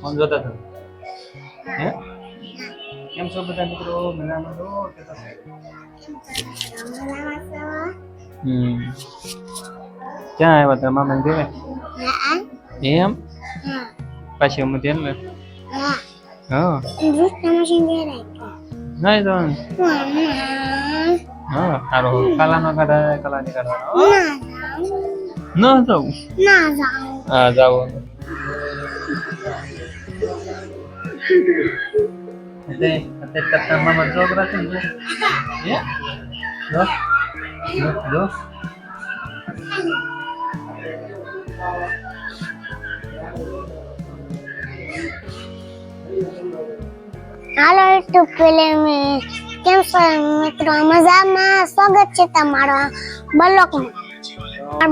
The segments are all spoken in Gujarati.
ફોન જોતા હતા હે કેમ છો બધા મિત્રો મજામાં છો કે તો હમ ક્યાં આવ્યા હતા મામા ઘરે એમ પાછી અમે ત્યાં ને હા નહીં તો હા સારો કાલાનો કાઢા કલાની કાઢવાનો ન જાઉં હા જાવ એટલે અત્યારે કરતા મામા છોકરા છે ને હે? જો? જો? જો? હાલો યુટ્યુબ ફિલ્મ કેમ છો? મિત્રો, મજામાં? સ્વાગત છે તમારો બ્લોકમાં.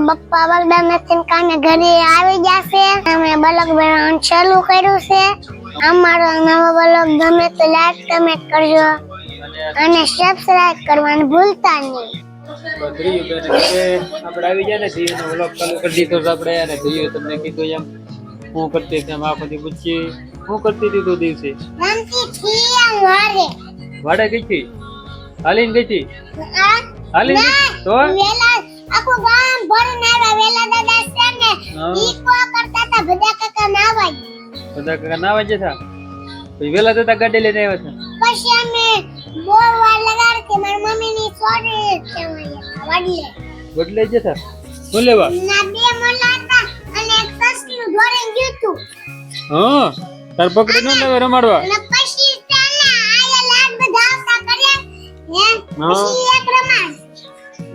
બપ્પા બગડા નથી કાને ઘરે આવી જશે અમે બ્લોક બનાવવાનું ચાલુ કર્યું છે. અમારો નવો બ્લોગ ગમે તો લાઈક કમેન્ટ કરજો. અને સબસ્ક્રાઇબ કરવાનું ભૂલતા નહીં. આપણે આવી જાય ને ધીયુનો વ્લોગ ચાલુ કરી દીધો આપણે. અને તમને કીધું એમ હું કરતી હતી એમ આ પૂછીએ હું કરતી હતી તો દિવસે. વાડે ગઈ હતી? હાલીને ગઈ હતી? આ હાલીને ગઈ? હતી? તો આખું ગામ ભરીને આવ્યા વેલા દાદા બધા કાકા ના વાજે થા પછી વેલા જતા ગાડી લઈને આવ્યા છે. પછી અમે બહુ વાર કે મારી મમ્મી ની સોરી કહેવાય. વાડીએ. બદલે થા શું લેવા? ના બે મલાતા અને એક સસલું દોડીને ગયું તું હા તાર પકડી ન લેવા રમાડવા. અને પછી તાના આયા લાડ બધા આવતા કર્યા. હે પછી એક રમાડ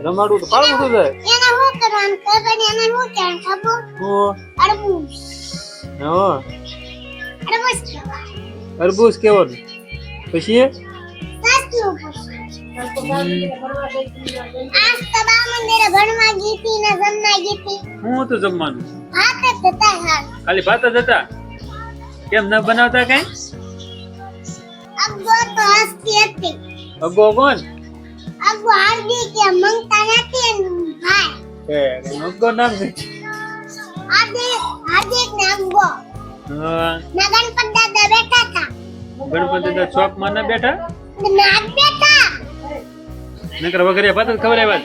રમાડું તો પાડું શું થાય એને હું કરવાનું ખબર એને હું કરવાનું ખબર? હું. અડબૂસ હા. અડબૂસ કહેવાય અરબૂજ કેવાનું પછી સસલું પછી આજ તો બા મંદિરે ભણવા ગઈ હતી ને જમવા ગઈ હતી હું હતું જમવાનું ભાત જ હતા હાલ ખાલી ભાત જ હતા કેમ ન બનાવતા કઈ અગો તો હસતી હતી અગો કોણ અગો હાર્દી કે મંગતા નથી ને ભાઈ એ અગો નામ છે હાર્દિક હાર્દિક ને અગો હા ના ગણપત દાદા બેઠા હતા. ગણપતિ તો ચોકમાં ના બેઠા? ના બેઠા. નકર વગરે ભાત ખબર વાત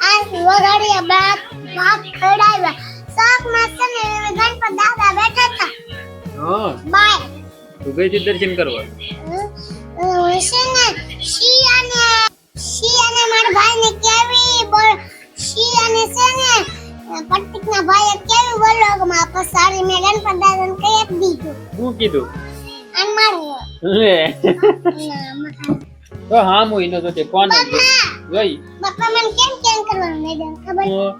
આ વગાડ્યા બાપ બાપ ખવડાવ્યા. શાકમાં છે ને ગણપત દાદા બેઠા હતા. હા. બાય. તું ગઈ હતી દર્શન કરવા. છે ને શિયાને શિયાને મારા ભાઈને કેવી શી અને છે ને પટ્ટિકના ભાઈએ કેવી મારા પસારી મેં ગણપત દાદાને કહી દીધું. શું કીધું? અને મારું. લે. તો હા હું એનો તો તે ફોન જ જોઈ. બાપા મને કેમ કેમ કરવાનું મેડમ? ખબર? હું.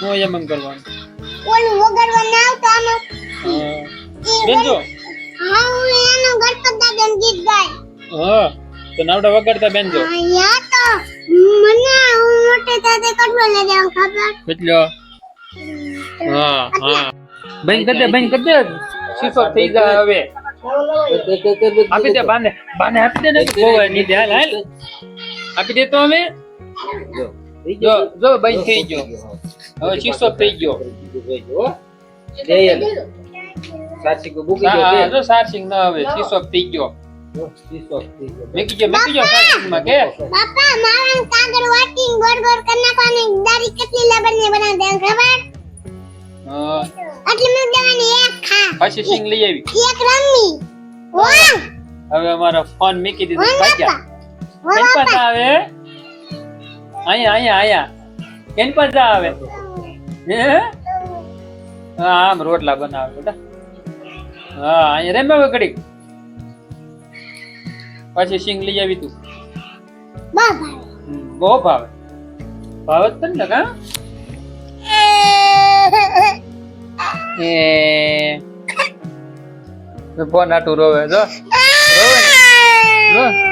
હું. એમ એમ કરવાનું. ઓલું વગાડવા ના આવતો આમાં? હા. ઈ બેન જો. હા હું એનો ગણપત દાદાનું ગીત ગાય. હા. તો નાવડા વગાડતા બેન જો. અહીંયા તો. મને હું મોટે તાતે કરવા દેવાનું ખબર? કેટલો હા હા. બંધ કરી દે બંધ કરી દે. શીશો થઈ જાય હવે. આપી દે બાને બાને આપી દે ને ગોવા ની દે. હાલ હાલ. આપી દે તો અમે? જો જો બંધ થઈ ગયો. હવે શીશો થઈ ગયો. હા, હા, જો સારસિંગ ના હવે શીશો થઈ ગયો. મેકી ગયો મેકી ગયો. સાચી માં કે? બાપા મારા કાગળ પાછી સિંગ લઈ આવી. એક રમી. વાહ. હવે અમારો ફોન મૂકી દીધો ભાગ્યા. કેન બાપા. આવે? અહીંયા અહીંયા અહીંયા. કેન પાછા આવે? હે? આમ રોટલા બનાવે બેટા હા અહીંયા રેમે હવે પાછી પછી સિંગ લઈ આવી તું. બહુ ભાવે. ભાવે. તને કા? એ ફોન આટું રોવે જો. રોવે જો.